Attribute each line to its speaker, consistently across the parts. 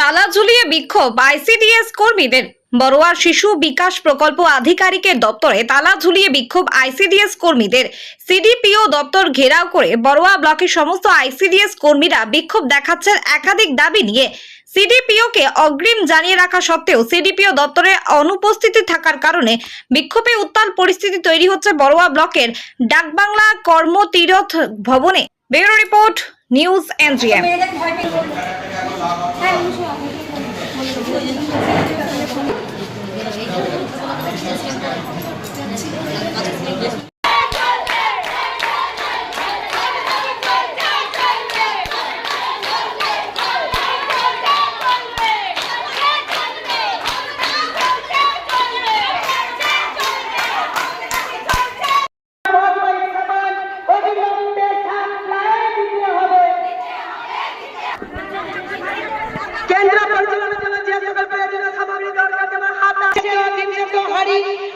Speaker 1: তালা ঝুলিয়ে বিক্ষোভ আইসিডিএস কর্মীদের। বড়ুয়া শিশু বিকাশ প্রকল্প আধিকারিকের দপ্তরে তালা ঝুলিয়ে বিক্ষোভ আইসিডিএস কর্মীদের। সিডিপিও দপ্তর ঘেরাও করে বড়ুয়া ব্লকের সমস্ত আইসিডিএস কর্মীরা বিক্ষোভ দেখাচ্ছেন একাধিক দাবি নিয়ে। সিডিপিওকে অগ্রিম জানিয়ে রাখা সত্ত্বেও সিডিপিও দপ্তরে অনুপস্থিতি থাকার কারণে বিক্ষোভে উত্তাল পরিস্থিতি তৈরি হচ্ছে বড়ুয়া ব্লকের ডাকবাংলা কর্মতীরথ ভবনে। Bureau report news NGM.
Speaker 2: Thank you.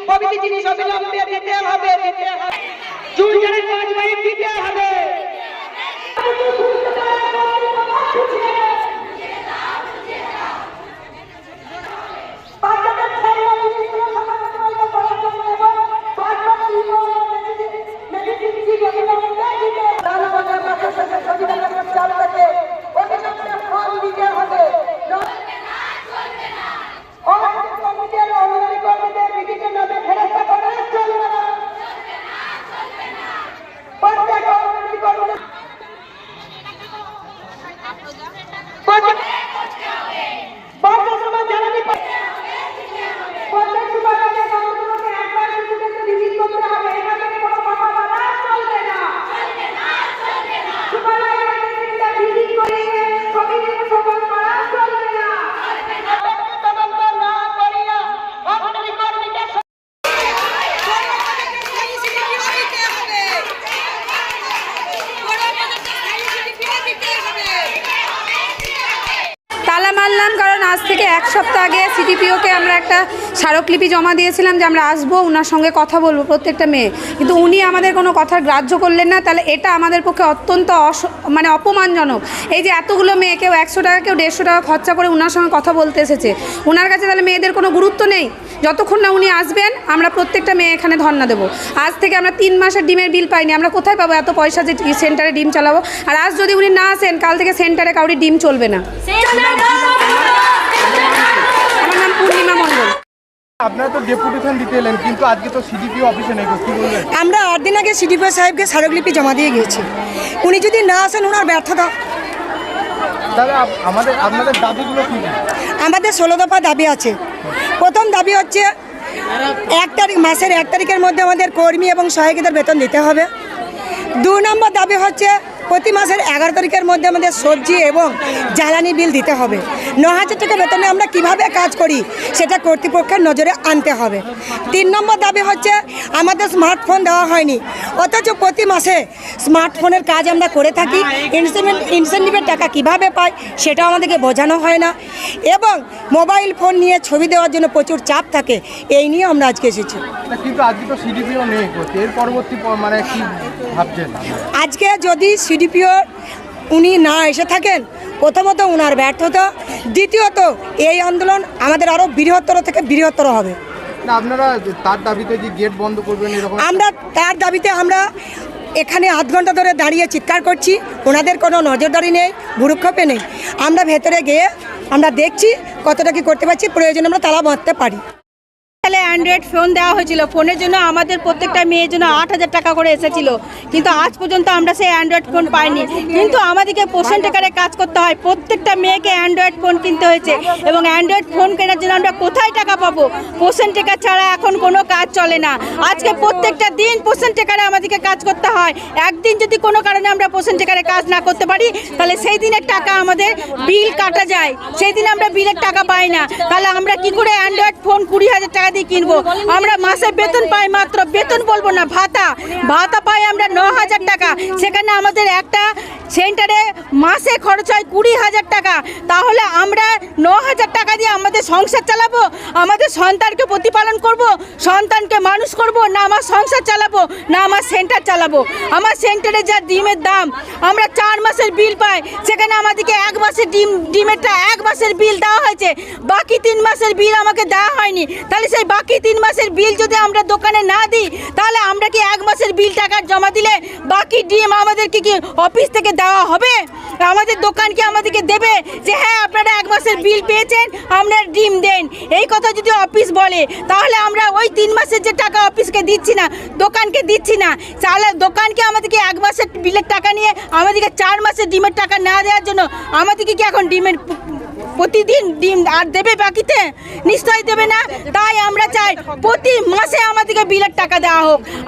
Speaker 2: প্রভৃতি জিনিস অবিলম্বে দিতে হবে। দিতে হবে বাইরে দিতে হবে। থেকে
Speaker 3: এক সপ্তাহ আগে সিটিপিওকে আমরা একটা স্মারকলিপি জমা দিয়েছিলাম যে আমরা আসব ওনার সঙ্গে কথা বলব প্রত্যেকটা মেয়ে। কিন্তু উনি আমাদের কোনো কথার গ্রাহ্য করলেন না, তাহলে এটা আমাদের পক্ষে অত্যন্ত অস- মানে অপমানজনক। এই যে এতগুলো মেয়ে, কেউ একশো টাকা, কেউ দেড়শো টাকা খরচা করে ওনার সঙ্গে কথা বলতে এসেছে। ওনার কাছে তাহলে মেয়েদের কোনো গুরুত্ব নেই? যতক্ষণ না উনি আসবেন, আমরা প্রত্যেকটা মেয়ে এখানে ধর্না দেবো। আজ থেকে আমরা তিন মাসের ডিমের বিল পাইনি, আমরা কোথায় পাবো? এত পয়সা যে সেন্টারে ডিম চালাবো। আর আজ যদি উনি না আসেন, কাল থেকে সেন্টারে কাউরি ডিম চলবে না।
Speaker 4: আপনারা তো ডেপুটেশন দিতে এলেন কিন্তু আজকে তো সিডিপিও অফিসে নেই কি বলবেন?
Speaker 5: আমরা আট দিন আগে সিডিপিও সাহেবকে স্মারকলিপি জমা দিয়ে গিয়েছি। উনি যদি না আসেন ওনার ব্যর্থতা।
Speaker 4: তাহলে আপ- আমাদের আপনাদের দাবিগুলো কি কি?
Speaker 5: আমাদের ষোলো দফা দাবি আছে। প্রথম দাবি হচ্ছে এক তারিখ মাসের এক তারিখের মধ্যে আমাদের কর্মী এবং সহায়িকাদের বেতন দিতে হবে। দু নম্বর দাবি হচ্ছে প্রতি মাসের এগারো তারিখের মধ্যে আমাদের সবজি এবং জ্বালানি বিল দিতে হবে। ন হাজার টাকা বেতনে আমরা কীভাবে কাজ করি সেটা কর্তৃপক্ষের নজরে আনতে হবে। তিন নম্বর দাবি হচ্ছে আমাদের স্মার্টফোন দেওয়া হয়নি। অথচ প্রতি মাসে স্মার্টফোনের কাজ আমরা করে থাকি। ইনসেন্টিভ ইনসেন্টিভের টাকা কীভাবে পাই সেটাও আমাদেরকে বোঝানো হয় না। এবং মোবাইল ফোন নিয়ে ছবি দেওয়ার জন্য প্রচুর চাপ থাকে এই নিয়ে আমরা আজকে এসেছি।
Speaker 4: কিন্তু আজকে তো সিডিপিও নেই এর পরবর্তী মানে কি ভাবছেন?
Speaker 5: আজকে যদি সিডিপিও উনি না এসে থাকেন প্রথমত ওনার ব্যর্থতা দ্বিতীয়ত এই আন্দোলন আমাদের আরও বৃহত্তর থেকে বৃহত্তর হবে।
Speaker 4: আপনারা তার দাবিতে যে গেট বন্ধ করবেন
Speaker 5: আমরা তার দাবিতে আমরা এখানে আধ ঘণ্টা ধরে দাঁড়িয়ে চিৎকার করছি ওনাদের কোনো নজরদারি নেই ভুরুক্ষেপে নেই। আমরা ভেতরে গিয়ে আমরা দেখছি কতটা কি করতে পারছি প্রয়োজনে আমরা তালা বাঁধতে পারি।
Speaker 6: তাহলে অ্যান্ড্রয়েড ফোন দেওয়া হয়েছিল। ফোনের জন্য আমাদের প্রত্যেকটা মেয়ের জন্য আট হাজার টাকা করে এসেছিল। কিন্তু আজ পর্যন্ত আমরা সেই অ্যান্ড্রয়েড ফোন পাইনি। কিন্তু আমাদেরকে পোষণ টেকারে কাজ করতে হয়। প্রত্যেকটা মেয়েকে অ্যান্ড্রয়েড ফোন কিনতে হয়েছে। এবং অ্যান্ড্রয়েড ফোন কেনার জন্য আমরা কোথায় টাকা পাবো? পোষণ টেকার ছাড়া এখন কোনো কাজ চলে না। আজকে প্রত্যেকটা দিন পোষণ টেকারে আমাদেরকে কাজ করতে হয়। একদিন যদি কোনো কারণে আমরা পোষণ টেকারে কাজ না করতে পারি, তাহলে সেই দিনের টাকা আমাদের বিল কাটা যায়। সেই দিন আমরা বিলের টাকা পাই না। তাহলে আমরা কি করে অ্যান্ড্রয়েড ফোন কুড়ি হাজার টাকা দিয়ে কিনবো? বলব আমরা মাসে বেতন পাই মাত্র, বেতন বলব না, ভাতা। ভাতা পাই আমরা ন হাজার টাকা। সেখানে আমাদের একটা সেন্টারে মাসে খরচ হয় কুড়ি হাজার টাকা। আমরা ন হাজার টাকা দিয়ে আমাদের সংসার চালাবো, আমাদের সন্তানকে প্রতিপালন করব, সন্তানকে মানুষ করব, না আমার সংসার চালাবো, না আমার সেন্টার চালাবো। আমার সেন্টারে যা ডিমের দাম, আমরা চার মাসের বিল পাই, সেখানে আমাদেরকে এক মাসের ডিম, ডিমেরটা এক মাসের বিল দেওয়া হয়েছে। বাকি তিন মাসের বিল আমাকে দেওয়া হয়নি। তাহলে সেই বাকি তিন মাসের বিল যদি আমরা দোকানে না দিই, তাহলে আমরা কি এক মাসের বিল টাকা জমা দিলে বাকি ডিম আমাদেরকে কি অফিস থেকে দেওয়া হবে? আমাদের দোকান কি আমাদেরকে দেবে? যে হ্যাঁ আপনারা এক মাসের বিল পেয়েছেন, আপনারা ডিম দেন। এই কথা যদি অফিস বলে, তাহলে আমরা ওই তিন মাসের যে টাকা অফিসকে দিচ্ছি না, দোকানকে দিচ্ছি না। তাহলে দোকানকে আমাদেরকে এক মাসের বিলের টাকা নিয়ে, আমাদেরকে চার মাসের ডিমের টাকা না দেওয়ার জন্য আমাদেরকে কি এখন ডিমের প্রতিদিন ডিম আর দেবে বাকিতে? নিশ্চয়ই দেবে না। তাই আমরা চাই প্রতি মাসে আমাদেরকে বিলের টাকা দেওয়া হোক।